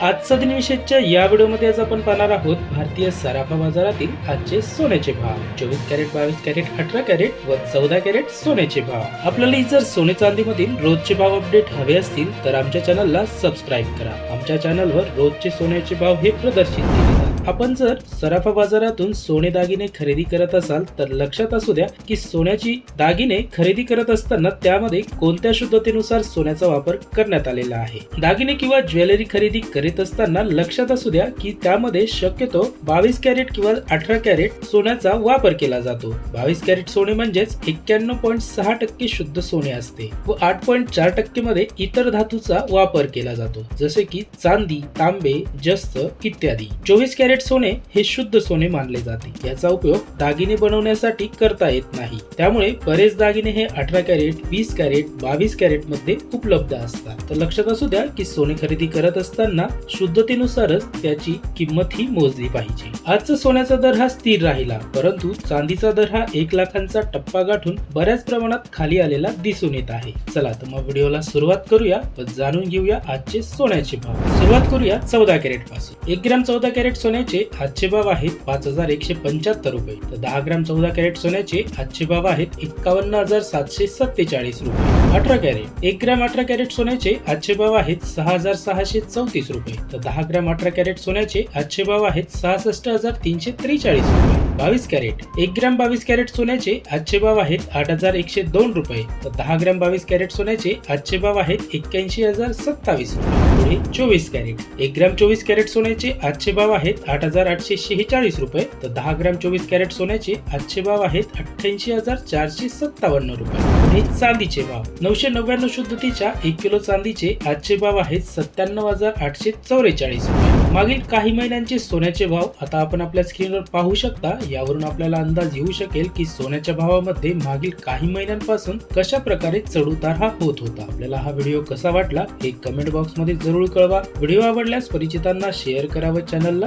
आजचा दिनविषयच्या या व्हिडिओमध्ये आज आपण पाहणार आहोत भारतीय सराफा बाजारातील आजचे सोन्याचे भाव. चोवीस कॅरेट बावीस कॅरेट अठरा कॅरेट व चौदा कॅरेट सोन्याचे भाव. आपल्याला जर सोने चांदीमधील रोजचे भाव अपडेट हवे असतील तर आमच्या चॅनलला सबस्क्राईब करा. आमच्या चॅनलवर रोजचे सोन्याचे भाव हे प्रदर्शित केले जातात. आपण जर सराफा बाजारातून सोने दागिने खरेदी करत असाल तर लक्षात असू द्या की सोन्याची दागिने खरेदी करत असताना त्यामध्ये कोणत्या शुद्धतेनुसार सोन्याचा वापर करण्यात आलेला आहे? दागिने किंवा ज्वेलरी खरेदी करीत असताना लक्षात असू द्या की त्यामध्ये शक्यतो बावीस कॅरेट किंवा अठरा कॅरेट सोन्याचा वापर केला जातो. बावीस कॅरेट सोने म्हणजेच एक्क्याण्णव पॉईंट सहा टक्के शुद्ध सोने असते व आठ पॉईंट चार टक्के मध्ये इतर धातूचा वापर केला जातो जसे की चांदी तांबे जस्त इत्यादी. चोवीस कॅरेट सोने हे शुद्ध सोने मानले जाते. याचा उपयोग दागिने बनवण्यासाठी करता येत नाही. त्यामुळे बरेच दागिने हे अठरा कॅरेट वीस कॅरेट बावीस कॅरेटमध्ये उपलब्ध असतात. तर लक्षात असू द्या की सोने खरेदी करत असताना शुद्धतेनुसारच त्याची किंमत ही मोजली पाहिजे. आजचा सोन्याचा दर हा स्थिर राहिला परंतु चांदीचा दर हा एक लाखांचा टप्पा गाठून बऱ्याच प्रमाणात खाली आलेला दिसून येत आहे. चला तर मग व्हिडिओला सुरुवात करूया व जाणून घेऊया आजचे सोन्याचे भाव. सुरुवात करूया चौदा कॅरेटपासून. एक ग्राम चौदा कॅरेट सोने सोन्याचे आजचे भाव आहेत पाच हजार एकशे पंच्याहत्तर रुपये. तर दहा ग्राम चौदा कॅरेट सोन्याचे आजचे भाव आहेत एक्कावन्न हजार सातशे सत्तेचाळीस रुपये. अठरा कॅरेट एक ग्रॅम अठरा कॅरेट सोन्याचे आजचे भाव आहेत सहा हजार सहाशे चौतीस रुपये. तर दहा ग्रॅम अठरा कॅरेट सोन्याचे आजचे भाव आहेत सहासष्ट हजार तीनशे त्रेचाळीस रुपये. बावीस कॅरेट एक ग्रॅम बावीस कॅरेट सोन्याचे आजचे भाव आहेत आठ हजार एकशे दोन रुपये. तर दहा ग्रॅम बावीस कॅरेट सोन्याचे आजचे भाव आहेत एक्क्याऐंशी हजार सत्तावीस रुपये. पुढे चोवीस कॅरेट एक ग्राम चोवीस कॅरेट सोन्याचे आजचे भाव आहेत आठ हजार आठशे शेहेचाळीस रुपये तर दहा ग्रॅम चोवीस कॅरेट सोन्याचे आजचे भाव आहेत अठ्ठ्याऐंशी हजार चारशे सत्तावन्न रुपये. आणि चांदीचे भाव. नऊशे नव्याण्णव शुद्धतेच्या एक किलो चांदीचे आजचे भाव आहेत सत्त्याण्णव हजार आठशे चौवेचाळीस रुपये. मागील काही महिन्यांचे सोन्याचे भाव आता आपण आपल्या स्क्रीनवर पाहू शकता. यावरून आपल्याला अंदाज येऊ शकेल की सोन्याच्या भावामध्ये मागील काही महिन्यांपासून कशा प्रकारे चढउतार हा होत होता. आपल्याला हा व्हिडिओ कसा वाटला हे कमेंट बॉक्समध्ये जरूर कळवा. व्हिडिओ आवडल्यास परिचितांना शेअर करा व चॅनलला